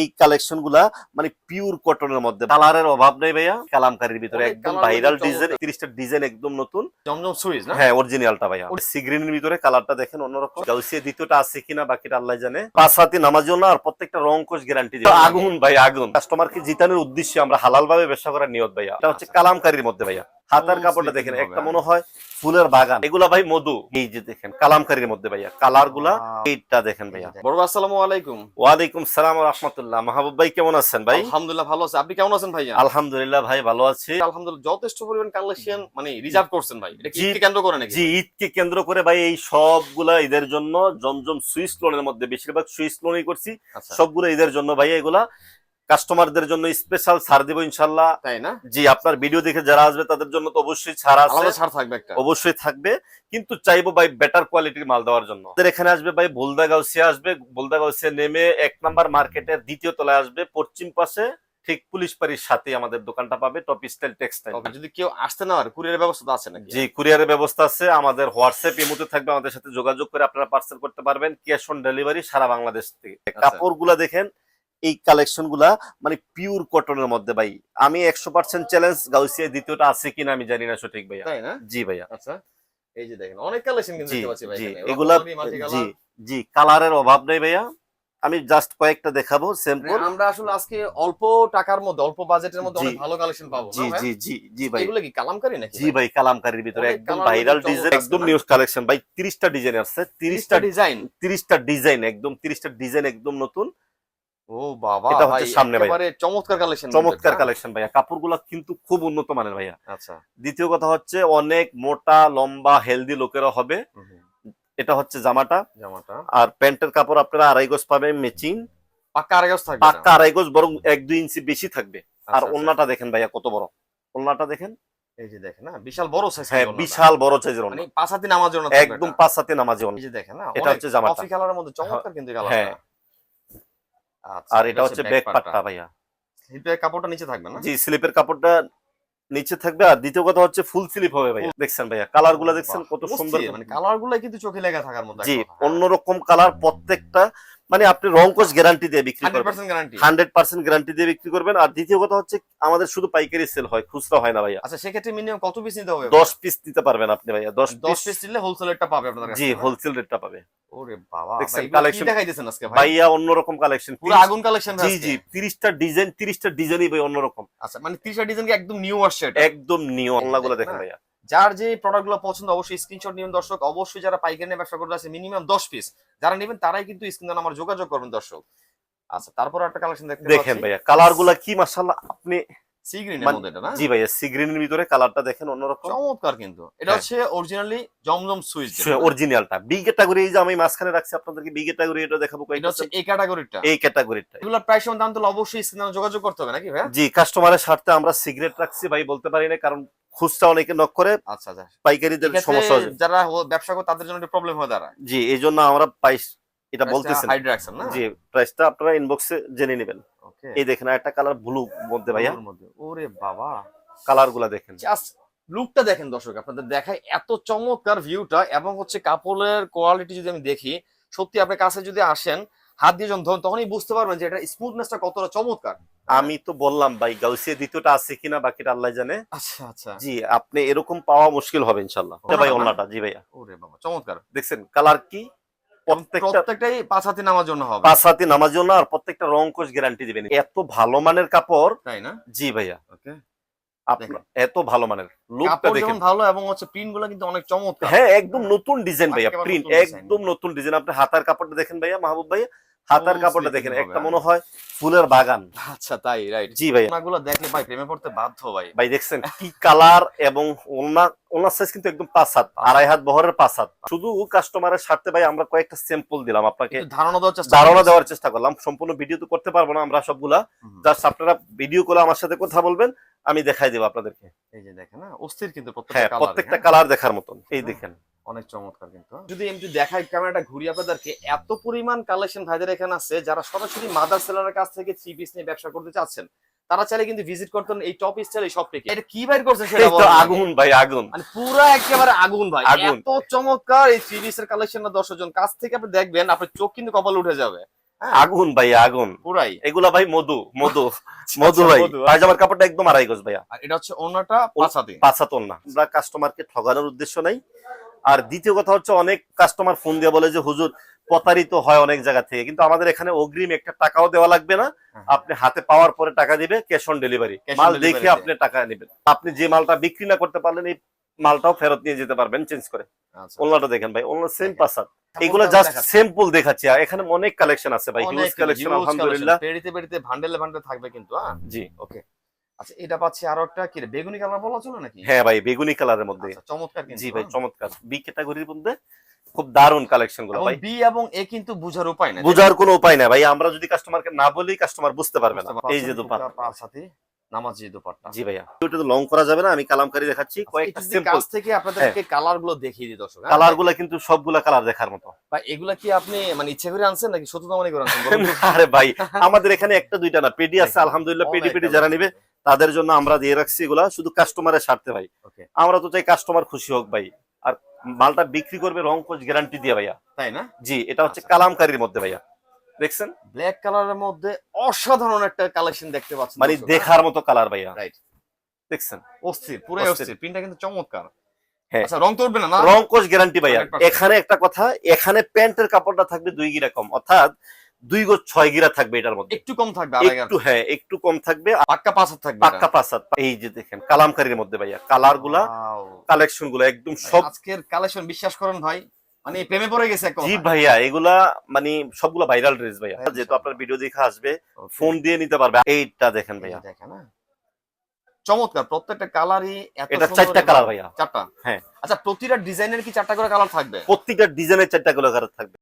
এই কালেকশনগুলা মানে পিওর কটনের মধ্যে। কালারের অভাব নেই ভাইয়া। কালামকারীর ভিতরে একদম ভাইরাল ডিজাইন। তিরিশটা ডিজাইন একদম নতুন। জমজম হ্যাঁ অরিজিনালটা ভাইয়া। সিগ্রিনের ভিতরে কালারটা দেখেন অন্যরকম। গাউসিয়া দ্বিতীয়টা আছে কিনা বাকিটা আল্লাহ জানে। পাঁচ হাতি নামাজও না আর প্রত্যেকটা রং কোষ গ্যারান্টি আগুন ভাই আগুন। কাস্টমারকে জিতানোর উদ্দেশ্যে আমরা হালাল ভাবে ব্যবসা করার নিয়ত ভাইয়া। এটা হচ্ছে কালামকারীর মধ্যে ভাইয়া। হাতার কাপড়টা দেখেন একটা হ্যাঁ। মনে হয় ফুলের বাগান। এগুলা ভাই মধু। এই যে দেখেন কালামকারীর মধ্যে ভাইয়া কালারগুলা এইটা দেখেন ভাইয়া। বড় আসসালামু আলাইকুম। ওয়ালাইকুম সালাম রহমতুল্লাহ। মাহবুব ভাই কেমন আছেন ভাই? আলহামদুলিল্লাহ ভালো আছে। আপনি কেমন আছেন ভাইয়া? আলহামদুলিল্লাহ ভাই ভালো আছি। আলহামদুলিল্লাহ যথেষ্ট পরিমাণ কালেকশন মানে রিজার্ভ করছেন ভাই। এটা কি কেন্দ্র করে নাকি? জি ঈদকে কেন্দ্র করে ভাই এই সবগুলা ঈদের জন্য জমজম সুইস লোনের মধ্যে বেশিরভাগ সুইস লোনই করছি। আচ্ছা। সবগুলো ঈদের জন্য ভাই এগুলা কাস্টমারদের জন্য স্পেশাল ছাড় দিব ইনশাল্লাহ তাই না? জি আপনার ভিডিও দেখে যারা আসবে তাদের জন্য তো অবশ্যই ছাড় আছে। ছাড় থাকবে একটা। অবশ্যই থাকবে। কিন্তু চাইব ভাই বেটার কোয়ালিটির মাল দেওয়ার জন্য। এখানে আসবে ভাই বোলদা গাউসিয়া আসবে। বোলদা গাউসিয়া নেমে এক নাম্বার মার্কেটের দ্বিতীয় তলায় আসবে। পশ্চিম পাশে ঠিক পুলিশ পাড়ির সাথে আমাদের দোকানটা পাবে টপ স্টাইল টেক্সটাইল তবে যদি কেউ আসতে না পারে কুরিয়ারের ব্যবস্থা আছে নাকি? জি কুরিয়ারের ব্যবস্থা আছে। আমাদের হোয়াটসঅ্যাপ ইমোতে থাকবে আমাদের সাথে যোগাযোগ করে আপনারা পার্সেল করতে পারবেন। ক্যাশ অন ডেলিভারি সারা বাংলাদেশ থেকে। কাপড়গুলা দেখেন এই কালেকশনগুলা মানে পিওর কটনের মধ্যে ভাই। আমি একশো পার্সেন্ট চ্যালেঞ্জ গাউসিয়া দ্বিতীয়টা আছে কিনা আমি জানি না সঠিক ভাইয়া। তাই না? জি ভাইয়া। আচ্ছা এই যে দেখেন অনেক কালেকশন কিন্তু দেখতে পাচ্ছি ভাই এগুলা জি জি কালারের অভাব নেই ভাইয়া। আমি জাস্ট কয়েকটা দেখাবো মানে স্যাম্পল আমরা আসলে আজকে অল্প টাকার মধ্যে অল্প বাজেটের মধ্যে অনেক ভালো কালেকশন পাবো জি জি জি জি ভাই। এগুলো কি কালামকারী নাকি জি ভাই? কালামকারীর ভিতরে একদম ভাইরাল ডিজাইন একদম? নিউজ কালেকশন ভাই তিরিশটা ডিজাইন আছে তিরিশটা তিরিশটা ডিজাইন তিরিশটা ডিজাইন একদম তিরিশটা ডিজাইন একদম নতুন। ও বাবা এটা হচ্ছে সামনে ভাই। চমৎকার কালেকশন চমৎকার কালেকশন ভাইয়া। কাপড়গুলো কিন্তু খুব উন্নত মানের ভাইয়া। আচ্ছা। দ্বিতীয় কথা হচ্ছে অনেক মোটা লম্বা হেলদি লোকেরা হবে। এটা হচ্ছে জামাটা। জামাটা। আর প্যান্টের কাপড় আপনারা আড়াই গজ পাবেন ম্যাচিং পাক্কা আড়াই গজ থাকবে পাক্কা আড়াই গজ বরং এক দুই ইঞ্চি বেশি থাকবে। আচ্ছা, আর আচ্ছা। ওন্নাটা দেখেন ভাইয়া কত বড়। ওন্নাটা দেখেন। এই যে দেখেন না বিশাল বড় সাইজ হ্যাঁ বিশাল বড় সাইজের মানে ওন্না। পাঁচ হাতি নামার জন্য একদম পাঁচ সাথে নামাজি ওন্না। এই যে দেখেন না এটা হচ্ছে জামাটা। কফি কালারের মধ্যে চমৎকার কিন্তু হ্যাঁ। আর এটা হচ্ছে ব্যাক পার্টটা ভাইয়া। স্লিপের কাপড়টা নিচে থাকবে না? জি স্লিপের কাপড়টা নিচে থাকবে। আর দ্বিতীয় কথা হচ্ছে ফুল স্লিপ হবে ভাইয়া। দেখছেন ভাইয়া কালারগুলা দেখছেন কত সুন্দর মানে কালারগুলো কিন্তু চোখে লেগে থাকার মতো জি অন্যরকম কালার প্রত্যেকটা মানে আপনি রংকোশ গ্যারান্টি দিয়ে বিক্রি করবেন। হান্ড্রেড পার্সেন্ট গ্যারান্টি দিয়ে বিক্রি করবেন। আর দ্বিতীয় কথা হচ্ছে আমাদের শুধু পাইকারি সেল হয় খুচরা হয় না ভাইয়া। আচ্ছা সেক্ষেত্রে মিনিমাম কত পিস নিতে হবে? দশ পিস দিতে পারবেন আপনি ভাইয়া দশ দশ পিস নিলে পাবে জি হোলসেল রেটটা পাবে। ওরে বাবা দেখছেন, ভাই, এগুলো দেখাইতেছেন আজকে ভাইয়া অন্যরকম কালেকশন পুরো আগুন কালেকশন জি ডিজাইন ডিজাইনই ভাই অন্যরকম। আচ্ছা মানে তিরিশটা ডিজাইন কি একদম নিউ আসছে এটা? একদম নিউ আল্লাহগুলো দেখেন ভাইয়া। যার যে প্রোডাক্টগুলো পছন্দ অবশ্যই স্ক্রিনশট নিবেন দর্শক। অবশ্যই যারা পাইকারি নিয়ে ব্যবসা করতে আছে মিনিমাম দশ পিস যারা নেবেন তারাই কিন্তু স্ক্রিন আমার যোগাযোগ করবেন দর্শক। আচ্ছা তারপর একটা কালেকশন দেখতে দেখেন ভাইয়া কালারগুলা কি মাসাল্লাহ আপনি সি গ্রিনের মানে- মধ্যে এটা না? জি ভাইয়া সি গ্রিনের ভিতরে কালারটা দেখেন অন্যরকম। চমৎকার কিন্তু। এটা হ্যাঁ। হচ্ছে অরিজিনালি জমজম সুইচ অরিজিনালটা বি ক্যাটাগরি এই যে আমি মাঝখানে রাখছি আপনাদেরকে বি ক্যাটাগরি এটা দেখাবো এটা হচ্ছে এই ক্যাটাগরিটা এই ক্যাটাগরিটা এগুলোর প্রাইস সমান দাম তাহলে অবশ্যই স্ক্রিনে যোগাযোগ করতে হবে নাকি ভাই জি কাস্টমারের স্বার্থে আমরা সিগারেট রাখছি ভাই বলতে পারি না কারণ খুচরা অনেকে নক করে আচ্ছা আচ্ছা। পাইকারিদের সমস্যা যারা ব্যবসা করে তাদের জন্য প্রবলেম হয় দাঁড়ায়। জি এই জন্য আমরা প্রাইস এটা বলতেছি না। জি প্রাইসটা আপনারা ইনবক্সে জেনে নেবেন। এই দেখেন একটা কালার ব্লু মধ্যে ভাইয়া। ওরে বাবা। কালারগুলা দেখেন। জাস্ট লুকটা দেখেন দর্শক আপনাদের দেখায় এত চমৎকার ভিউটা এবং হচ্ছে কাপড়ের কোয়ালিটি যদি আমি দেখি সত্যি আপনার কাছে যদি আসেন হাত দিয়ে যখন ধরুন তখনই বুঝতে পারবেন যে এটা স্মুথনেসটা কতটা চমৎকার। আমি তো বললাম ভাই গাউসিয়া দ্বিতীয়টা আছে কিনা বাকিটা আল্লাহ জানে। আচ্ছা আচ্ছা। জি আপনি এরকম পাওয়া মুশকিল হবে ইনশাল্লাহ ভাই অন্যটা জি ভাইয়া। ওরে বাবা চমৎকার। দেখছেন কালার কি? প্রত্যেকটা প্রত্যেকটাই পাঁচ হাতে নামার জন্য হবে। পাঁচ হাতি নামার জন্য আর প্রত্যেকটা রং কোষ গ্যারান্টি দিবেন। এত ভালো মানের কাপড় তাই না? জি ভাইয়া। ওকে। এত ভালো মানের। লুকটা কাপড় দেখেন। ভালো এবং হচ্ছে প্রিন্টগুলো কিন্তু অনেক চমৎকার। হ্যাঁ একদম নতুন ডিজাইন ভাইয়া। প্রিন্ট একদম নতুন ডিজাইন আপনি হাতার কাপড়টা দেখেন ভাইয়া মাহবুব ভাইয়া। হাতার কাপড়টা দেখেন একটা হ্যাঁ। মনে হয় ফুলের বাগান। আচ্ছা তাই রাইট জি ভাই ওনাগুলো দেখলে ভাই প্রেমে পড়তে বাধ্য ভাই। ভাই দেখছেন কি কালার এবং ওনা ওনার সাইজ কিন্তু একদম পাঁচ হাত আড়াই হাত বহরের পাঁচ হাত। শুধু কাস্টমারের স্বার্থে ভাই আমরা কয়েকটা স্যাম্পল দিলাম আপনাকে। ধারণা দেওয়ার চেষ্টা ধারণা দেওয়ার চেষ্টা করলাম। সম্পূর্ণ ভিডিও তো করতে পারব না আমরা সবগুলা। জাস্ট আপনারা ভিডিও করে আমার সাথে কথা বলবেন আমি দেখাই দেবো আপনাদেরকে। এই যে দেখেন না অস্থির কিন্তু হ্যাঁ প্রত্যেকটা colour, প্রত্যেকটা হ্যাঁ? কালার দেখার মতন। এই দেখেন। অনেক চমৎকার কিন্তু যদি আমি একটু দেখাই ক্যামেরাটা ঘুরি আপনাদেরকে এত পরিমাণ কালেকশন ভাইদের এখানে আছে যারা সরাসরি মাদার সেলারের কাছ থেকে থ্রি পিস নিয়ে ব্যবসা করতে চাচ্ছেন তারা চাইলে কিন্তু ভিজিট করতেন এই টপ স্টাইল এই শপটিকে এটা কি বাইর করছে সেটা তো আগুন ভাই আগুন। মানে পুরো একেবারে আগুন ভাই। এত চমৎকার এই থ্রি পিসের কালেকশনটা দর্শক জন। কাছ থেকে আপনি দেখবেন আপনার চোখ কিন্তু কপালে উঠে যাবে। হ্যাঁ, আগুন ভাই আগুন। পুরাই। এগুলা ভাই মধু মধু মধু আচ্ছা, ভাই। মধু, পায়জামার কাপড়টা একদম আড়াই গজ ভাইয়া। এটা হচ্ছে ওনাটা পাঁচাতে পাঁচাতন না আমরা কাস্টমারকে ঠগানোর উদ্দেশ্য নাই। আর দ্বিতীয় কথা হচ্ছে অনেক কাস্টমার ফোন দিয়ে বলে যে হুজুর প্রতারিত হয় অনেক জায়গা থেকে। কিন্তু আমাদের এখানে অগ্রিম একটা টাকাও দেওয়া লাগবে না। হ্যাঁ। আপনি হাতে পাওয়ার পরে টাকা দিবে ক্যাশ অন ডেলিভারি মাল দেখে আপনি টাকা নেবেন। আপনি যে মালটা বিক্রি না করতে পারলেন এই মালটাও ফেরত নিয়ে যেতে পারবেন চেঞ্জ করে। আচ্ছা। ওনাটা দেখেন ভাই ওনার সেম। পাসাদ এগুলো জাস্ট সিম্পল দেখাচ্ছি। আর এখানে অনেক কালেকশন আছে ভাই হিউজ কালেকশন আলহামদুলিল্লাহ। পেড়িতে পেড়িতে ভান্ডেলে ভান্ডেলে থাকবে কিন্তু হ্যাঁ? জি। ওকে আচ্ছা এটা পাচ্ছি আরও একটা কি বেগুনি কালার বলা চলে নাকি? হ্যাঁ ভাই বেগুনি কালারের মধ্যে। আচ্ছা, চমৎকার জি ভাই হ্যাঁ। চমৎকার। বি ক্যাটাগরির মধ্যে খুব দারুণ কালেকশনগুলো ভাই। বি এবং এ কিন্তু বুঝার উপায় না? বুঝার কোনো উপায় নাই ভাই। আমরা যদি কাস্টমারকে না বলি কাস্টমার বুঝতে পারবে না। এই যে পাঁচ সাথে নামাজি দুপাট্টা। জি ভাইয়া। ওটা তো লং করা যাবে না আমি কালামকারি দেখাচ্ছি। কয়েকটা সিম্পল কাছ থেকে আপনাদেরকে কালারগুলো দেখিয়ে দিই দর্শক হ্যাঁ? কালারগুলা কিন্তু সবগুলা কালার দেখার মতো। ভাই এগুলা কি আপনি মানে ইচ্ছে করে আনছেন নাকি মনে করে আনছেন? আরে ভাই আমাদের এখানে একটা দুইটা না পেডি আছে আলহামদুলিল্লাহ পেডি পেডি যারা। নিবে তাদের জন্য আমরা দিয়ে রাখছি এগুলা শুধু কাস্টমারের স্বার্থে ভাই। আমরা তো চাই কাস্টমার খুশি হোক ভাই। আর মালটা বিক্রি করবে রং কোচ গ্যারান্টি দিয়ে ভাইয়া। তাই না? জি এটা হচ্ছে কালামকারীর মধ্যে ভাইয়া। দেখছেন? ব্ল্যাক কালারের মধ্যে অসাধারণ একটা কালেকশন দেখতে পাচ্ছেন মানে? দেখার মতো কালার ভাইয়া। Right. দেখছেন? অস্থির পুরাই অস্থির। প্রিন্টটা কিন্তু চমৎকার। হ্যাঁ। আচ্ছা রং তো উঠবে না না? রং কোচ গ্যারান্টি ভাইয়া। এখানে একটা কথা এখানে প্যান্টের কাপড়টা থাকবে দুই গিরা কম। অর্থাৎ দুই গো ছয় গিরা থাকবে এটার মধ্যে। একটু কম থাকবে একটু হ্যাঁ একটু কম থাকবে। পাক্কা থাকবে পাক্কা এই যে দেখেন কালামকারির মধ্যে ভাইয়া। কালারগুলা কালেকশনগুলা একদম সব আজকের কালেকশন বিশ্বাস করেন ভাই মানে প্রেমে পড়ে গেছে জি ভাইয়া এগুলা মানে সবগুলা ভাইরাল ড্রেস ভাইয়া। যেহেতু আপনার ভিডিও দেখে আসবে ফোন দিয়ে নিতে পারবে। এইটা দেখেন ভাইয়া। দেখেন হ্যাঁ। চমৎকার প্রত্যেকটা কালারই এটা চারটা কালার ভাইয়া। চারটা। হ্যাঁ। আচ্ছা প্রতিটা ডিজাইনের কি চারটা করে কালার থাকবে? প্রত্যেকটা ডিজাইনের চারটা করে কালার থাকবে।